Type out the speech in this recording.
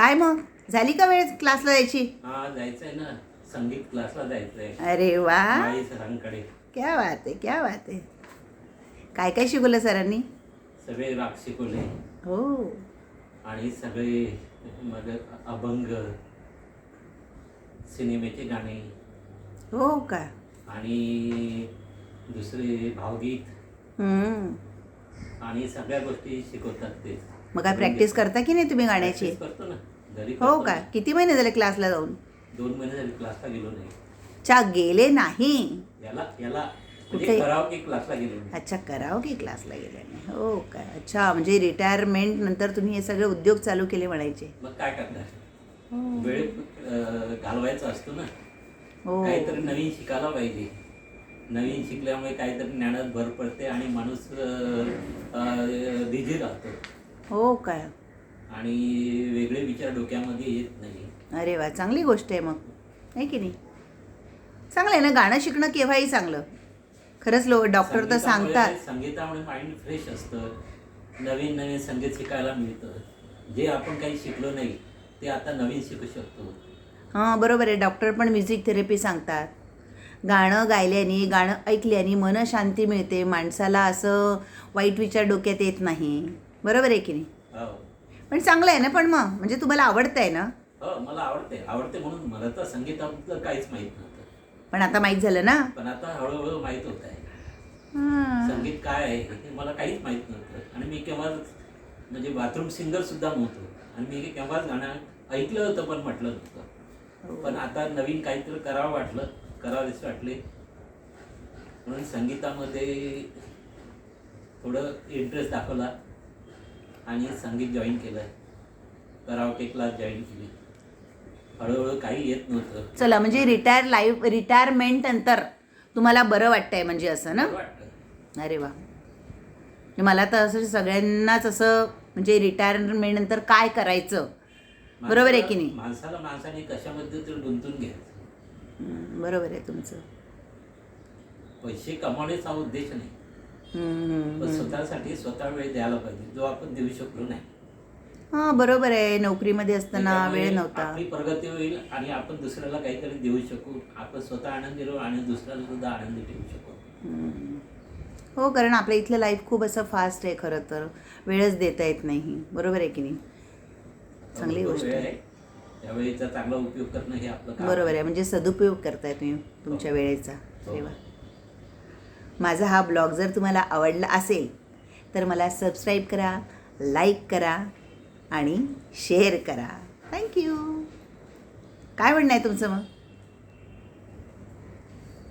काय मग? झाली का वेळ क्लासला जायची? हा जायचंय ना. संगीत क्लासला जायचंय. अरे वा. माळी सरांकडे. क्या बात आहे क्या बात आहे. काय काय शिकवलं सरांनी? सगळे राग शिकवले. हो. आणि सगळे मग अभंग सिनेमेचे गाणे. हो का? आणि दुसरे भावगीत. हम्म. आणि सगळ्या गोष्टी शिकवतात ते. मग काय प्रॅक्टिस करता की नाही तुम्ही गाण्याची? Practice करतो ना. घरी हो करतो का? ना. किती महिने झाले क्लासला जाऊन? दोन महिने झाले क्लासला गेलो नाही. चा गेले नाही. याला याला कुठे? म्हणजे करावं की क्लासला गेलो नाही अच्छा करावं की क्लासला गेले नाही. हो का? अच्छा म्हणजे रिटायरमेंट नंतर तुम्ही हे सगळे उद्योग चालू केले म्हणायचे. मग काय करणार? हो. वेळ अं, घालवायचा असतो ना. हो. काहीतरी नवीन शिकायला पाहिजे. नवीन शिकल्यामुळे काहीतरी ज्ञानात भर पडते आणि माणूस बिझी राहतो. हो काय आणि वेगळे विचार डोक्यामध्ये येत नाही. अरे वा चांगली गोष्ट आहे मग. आहे की नाही? चांगलं आहे ना? गाणं शिकणं केव्हाही चांगलं. खरंच लो डॉक्टर तर सांगतात. संगीतामुळे माइंड फ्रेश असतं. नवीन नवीन संगीत शिकायला मिळतं. जे आपण काही शिकलो नाही ते आता नवीन शिकू शकतो. हां बरोबर आहे. डॉक्टर पण म्युझिक थेरपी सांगतात. गाणं गायल्याने गाणं ऐकल्याने मन शांती मिळते. माणसाला असं वाईट विचार डोक्यात येत नाही. बरोबर आहे की नाही? हो. पण चांगलं आहे ना पण मग? म्हणजे तुम्हाला आवडतं आहे ना? हो मला आवडते आवडते म्हणून मला तर संगीताबद्दल काहीच माहीत नव्हतं. पण आता माहीत झालं ना? पण आता हळूहळू माहीत होत आहे. हां. संगीत काय आहे हे मला काहीच माहीत नव्हतं. आणि मी केव्हाच म्हणजे बाथरूम सिंगर सुद्धा नव्हतो. आणि मी केव्हाच गाणं ऐकलं होतं पण म्हटलं नव्हतं. पण आता नवीन काहीतरी करावं वाटलं. करावेच वाटले. म्हणून संगीतामध्ये थोडं इंटरेस्ट दाखवला. आणि संगीत जॉईन केलं करावके क्लास जॉईन केली. हळूहळू काही येत नव्हतं. चला म्हणजे रिटायर लाईफ रिटायरमेंट नंतर तुम्हाला बरं वाटतंय म्हणजे असं ना? वाटतं अरे वा. म्हणजे मला तर असं सगळ्यांनाच असं म्हणजे रिटायरमेंट नंतर काय करायचं? बरोबर आहे की नाही? माणसाला माणसाने कशामध्ये तर गुंतून घ्यायचं. बरोबर आहे तुमचं. पैसे कमावण्याचा उद्देश नाही. पण. स्वतःसाठी स्वतः वेळ द्यायला पाहिजे जो आपण देऊ शकलो नाही. हां बरोबर आहे. नोकरीमध्ये असताना वेळ नव्हता. आपली प्रगती होईल आणि आपण दुसऱ्याला काहीतरी देऊ शकू. आपण स्वतः आनंदी राहू आणि दुसऱ्याला सुद्धा आनंदी ठेवू शकू. हो कारण आपल्या इथलं लाईफ खूप असं फास्ट आहे खरं तर. वेळच देता येत नाही. बरोबर आहे की नाही? चांगली गोष्ट आहे. आहे. त्या वेळेचा चांगला उपयोग करणं हे आपलं बरोबर आहे. म्हणजे सदुपयोग करताय तुम्ही तुमच्या वेळेचा. अरे वा माझा हा ब्लॉग जर तुम्हाला आवडला असेल तर मला सबस्क्राईब करा लाईक करा आणि शेअर करा. थँक्यू काय म्हणणं आहे तुमचं मग?